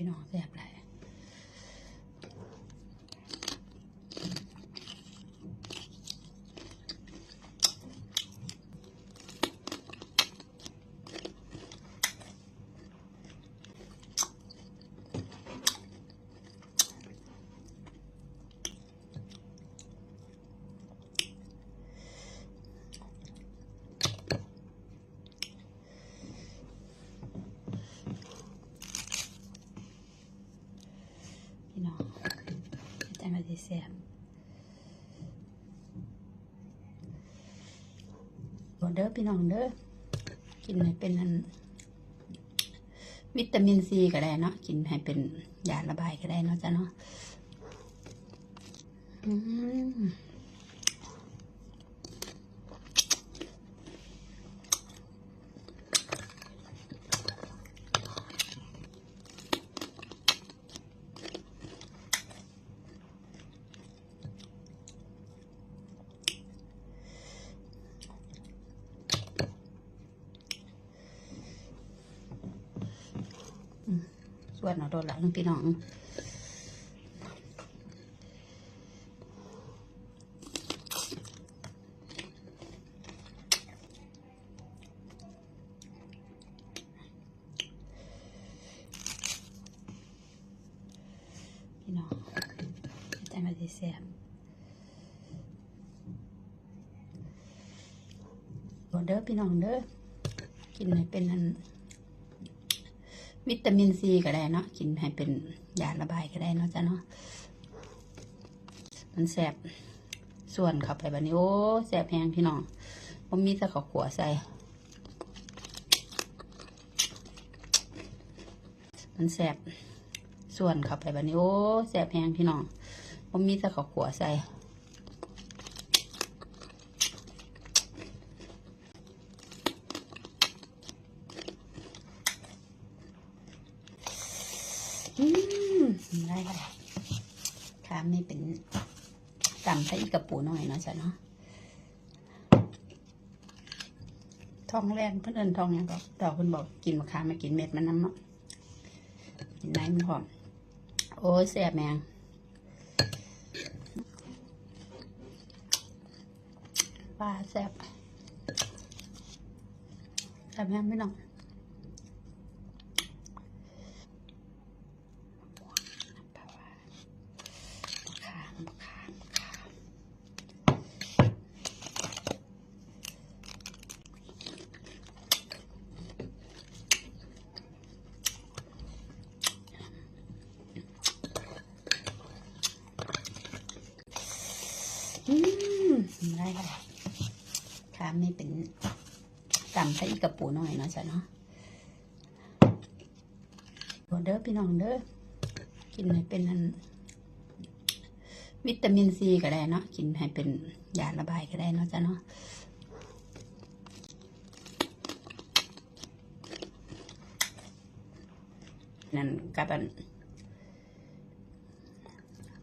พี่น้องแซ่บหลายพี่น้อง แต่มาดีแซ่บบอเด้อพี่น้องเด้อกินให้เป็นอันวิตามินซีก็ได้เนาะกินให้เป็นยาระบายก็ได้เนาะจ้ะเนาะอืม ส่วนเอาโดนละนึงพี่น้องพี่น้องแต่มาดีแซ่บบอเด้อพี่น้องเด้อกินให้เป็นอัน วิตามินซีก็ได้เนาะกินให้เป็นยาระบายก็ได้เนาะจ้ะเนาะมันแสบส่วนเข้าไปแบบนี้โอ้แสบแพงพี่น้องผมมีแต่ข้าวขัวใส่ มันแสบส่วนเข้าไปแบบนี้โอ้แสบแพงพี่น้องผมมีแต่ข้าวขัวใส่ อืมได้ค่ะค่ะไม่เป็นต่ำใส่อีกกระปูหน่อยเนาะจ้ะเนาะทองแรงเพื่อนเอินทองเนี่ยก็ต่อเพื่อนบอกกินมะขามมากินเม็ดมันน้ำเนาะกินไหนมันหอมโอ้ยแซ่บแมงปลาแซ่บแซ่บแมงไม่น้อง มะขามมะขามมะขามอืมได้ค่ะขามนี่เป็นตำ ใส่อีกกระปูหน่อยนะจ้ะเนาะบอเด้อพี่น้องเด้อกินให้เป็นวิตามินซีก็ได้เนาะกินให้เป็นยาระบายก็ได้เนาะจ้ะเนาะนั่นกับอัน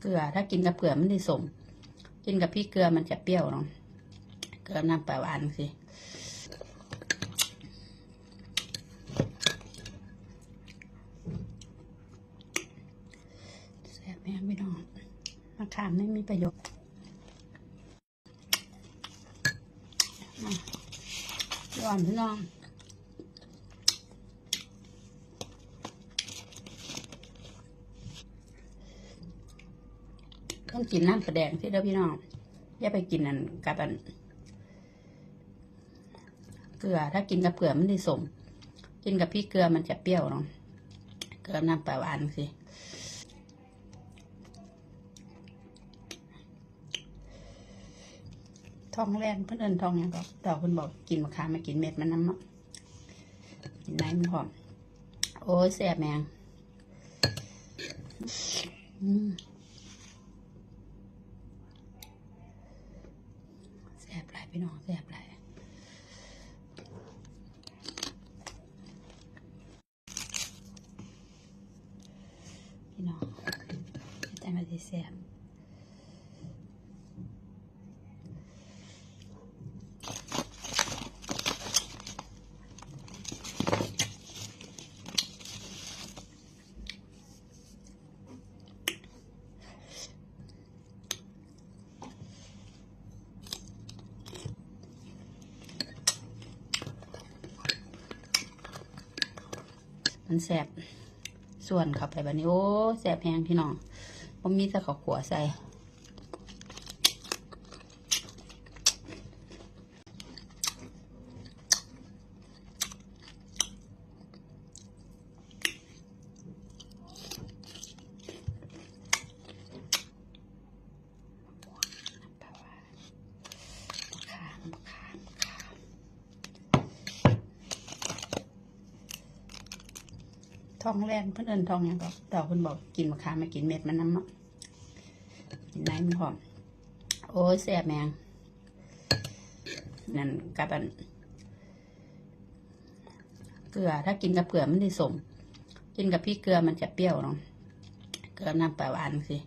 เกลือถ้ากินกับเกลือมันได้สมกินกับพี่เกลือมันจะเปรี้ยวเนาะเกลือน้ำปลาหวานสิแซ่บแม่ไม่น้องมะขามไม่มีประโยชน์อะย้อนพี่น้องต้องกินน้ำกระแดงที่เด้อพี่น้อง อย่าไปกินนั่นกับอัน เกลือ ถ้ากินกับเกลือมันได้สม กินกับพี่เกลือมันจะเปรี้ยวเนาะ เกลือน้ำปลาหวานสิ ทองแรงเพื่อนเอินทองเนี่ยก็ต่อเพื่อนบอกกินมะขามมากินเม็ดมันน้ำเนาะกินไหนมันหอมโอ้ยแซ่บแมงแซ่บหลายพี่น้องแซ่บหลายพี่น้องแต่มาดีแซ่บ มันแสบส่วนเข้าไปบัดนี้โอ้แสบแพงพี่น้องผมมีแต่ข้าวขัวใส่ ขามขามขาม ทองแลนเพื่อนเอินทองอย่างก็แต่เพื่อนบอกกินมะขามมากินเม็ดมันน้ำเนาะกินไหนมันหอมโอ้ยแสบแมงนั่นกับอันเกลือถ้ากินกับเกลือมันได้สมกินกับพี่เกลือมันจะเปรี้ยวเนาะเกลือน้ำปลาหวานสิ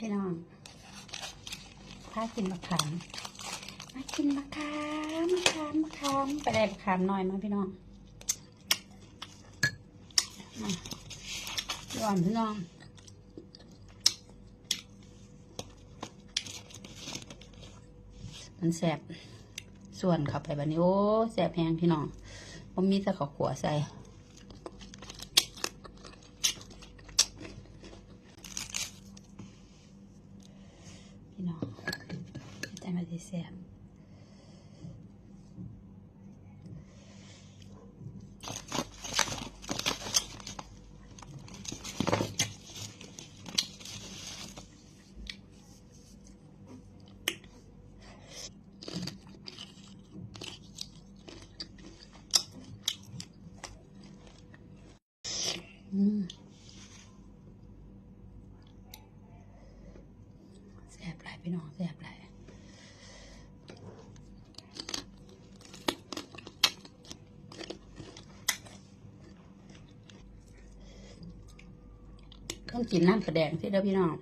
พี่น้องพากินมะขามมากินมะขามมะขามมะขามไปได้มะขามหน่อยมาพี่น้องมาย้อนพี่น้องมันแสบส่วนเข้าไปบัดนี้โอ้แสบแพงพี่น้องผมมีแต่ข้าวขัวใส่ พี่น้องแต่มาที่แสบอืมแสบหลาย พี่น้องแสบหลายต้องกินน้ำกระแดงที่เด้อพี่น้อง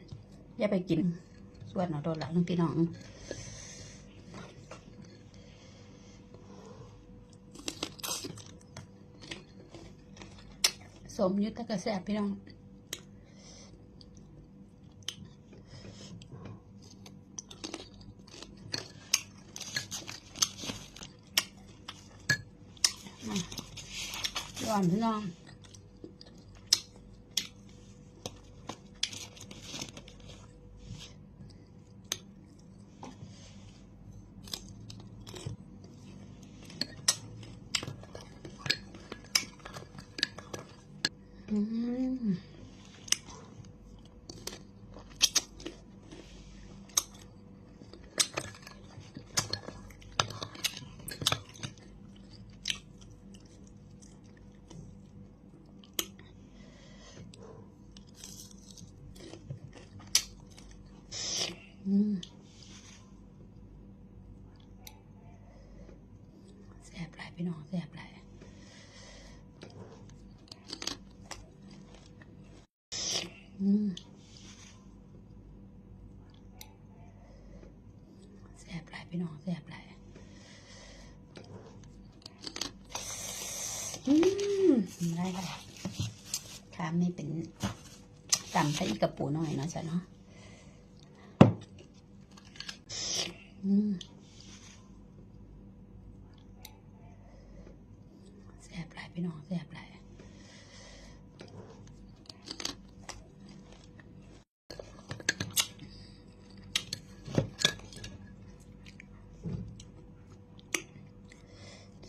อย่าไปกินส่วนเอาโดนหลังพี่น้องสมยุทธกระแสบพี่น้อง ร้อนพี่น้อง อืมอืมแสบหลาย พี่น้องแสบหลยแสบหลยพี่น้องแสบหลยอืมได้ได้ขามนี่เป็นตำใส่อีกกระปูหน่อยเนาะจ้ะเนาะอืมแสบหลายพี่น้องแสบหลาย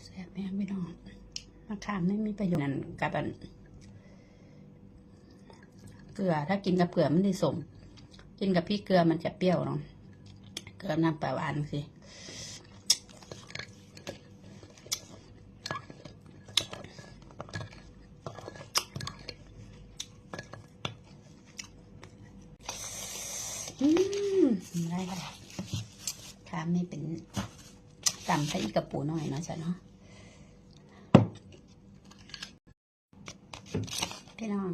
แซ่บแม่งไม่ต้องมะขาม ไม่มีประโยชน์นั่นกับอันเกลือ ถ้ากินกับเกลือมันได้สม กินกับพี่เกลือมันจะเปรี้ยวเนาะเกลือน้ำปลาหวานสิอืมได้ได้ขามนี่เป็นตำใส่อีกกระปูหน่อยเนาะจ้ะเนาะ พี่น้อง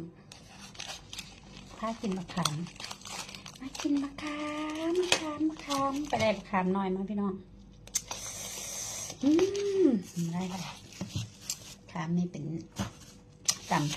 พากินมะขามมากินมะขามมะขามมะขามไปได้มะขามหน่อยมาพี่น้องอืมได้ค่ะขามนี่เป็นตำ